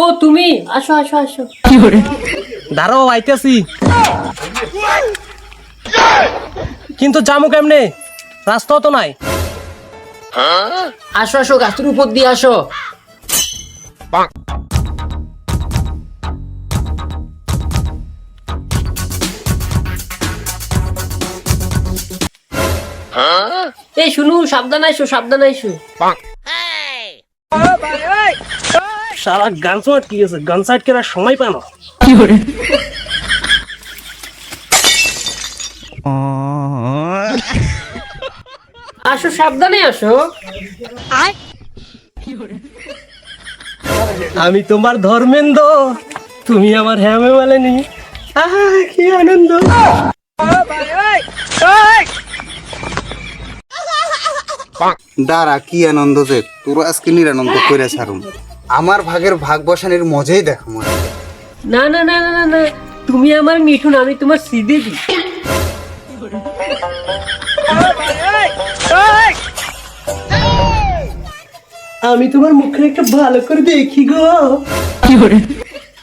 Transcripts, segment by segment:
ও তুমি আসো আসো আসো। দাঁড়াও আইতেছি। কিন্তু জামু কেমনে? রাস্তাও তো নাই। আসো আসো গাছের উপর দিয়ে আসো। এই শুনু সাবধান আইসো সাবধান আইসো। সারা গান সাইড কি আছে গান সাইড কেনার সময় পায় না? আসো সাবধানে আসো। আমি তোমার ধর্মেন্দ্র তুমি আমার হ্যামে মালেনি আহা কি আনন্দ। দাঁড়া কি আনন্দ যে? তোর আজকে নিরানন্দ করে ছাড়ুম। আমার ভাগের ভাগ বসানির মজাই দেখ মনে না না না না না না। তুমি আমার মিঠুন আমি তোমার শ্রীদেবী আমি তোমার মুখে একটা ভালো করে দেখি গো।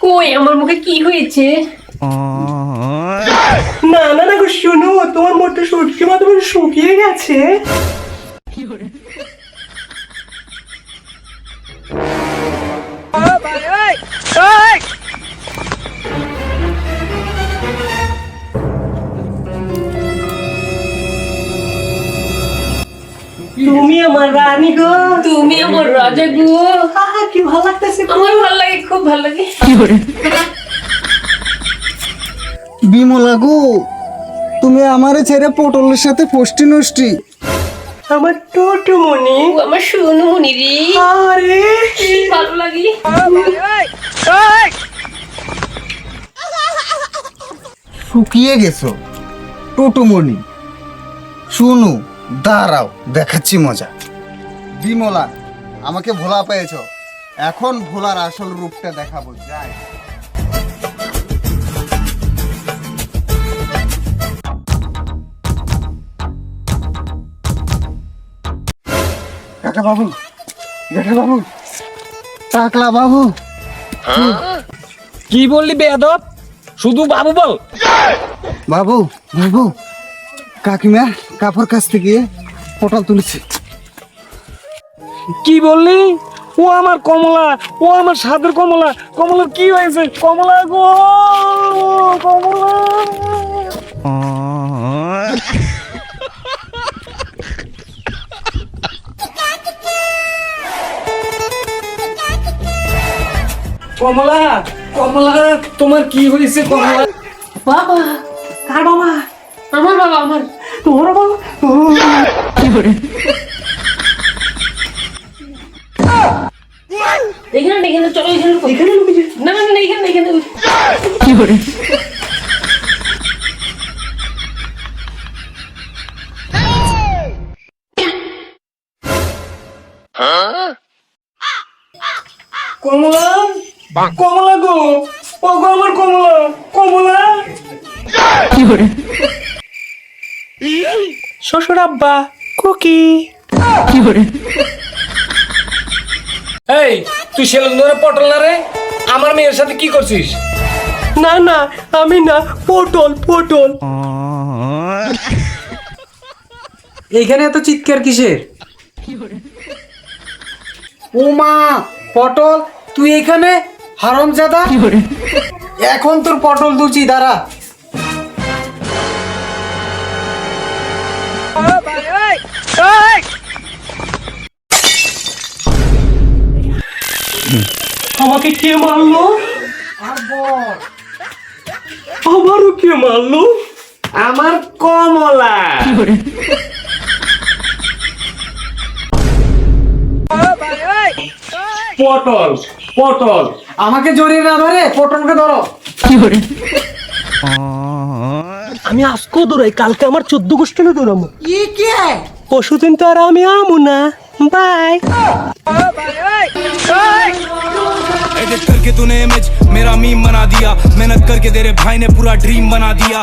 কই আমার মুখে কি হয়েছে? না না না গো শোনো তোমার মোটর সুটকি মতো করে শুকিয়ে গেছে। তুমি আমার রানী গো। তুমি আমার রাজা গো। আহা কি ভালো লাগতেছে আমার ভালো লাগে খুব ভালো লাগে। বিমলা গো তুমি আমারে ছেড়ে পটলের সাথে ফষ্টি নষ্টি। আমার টোটো মনি ও আমার শুনু মনি রে। আরে। কি ভালো লাগে। শুকিয়ে গেছো টুটুমণি। শুনু দাঁড়াও দেখাচ্ছি মজা। বিমলা আমাকে ভোলা পেয়েছ। এখন ভোলার আসল রূপটা দেখাবো যাই। কাকা বাবু কাকা বাবু টাকলা বাবু কি বললি বেয়াদব? শুধু বাবু বল। বাবু বাবু কাকিমা কাপড় কাছ থেকে পটল তুলেছে। কি বললি? ও আমার কমলা ও আমার সাদের কমলা। কমলার কি হয়েছে? কমলা গো কমলা। কমলা কমলা তোমার কি হয়েছে কমলা? বাবা কার বাবা? আমার বাবা আমার। তোর বাবা? এখানে না, এখানে চলো এখানে লুকো। এখানে লুকিয়ে যা। না না না এখানে না, এখানে কমলা কমলা গো। ও গো আমার কমলা। কমলা। শ্বশুর আব্বা কুকি। এই তুই সেলুন পটল না রে? আমার মেয়ের সাথে কি করছিস? না না আমি না পটল পটল। এইখানে এত চিৎকার কিসের? ও মা পটল তুই এখানে হারামজাদা? এখন তোর পটল দুচি দাঁড়া। আমাকে কে মারলো? আবারও কে মারলো? আমার কমলা। পটল পটল আমাকে জড়িয়ে না ধরে পটলকে ধরো আমি আজকেও দৌড়াই কালকে আমার চোদ্দ গোষ্ঠীও দৌড়াবো পশুদিন তো আর আমি আমু না বাই एडिट करके तूने इमेज मेरा मीम बना दिया मेहनत करके तेरे भाई ने पूरा ड्रीम बना दिया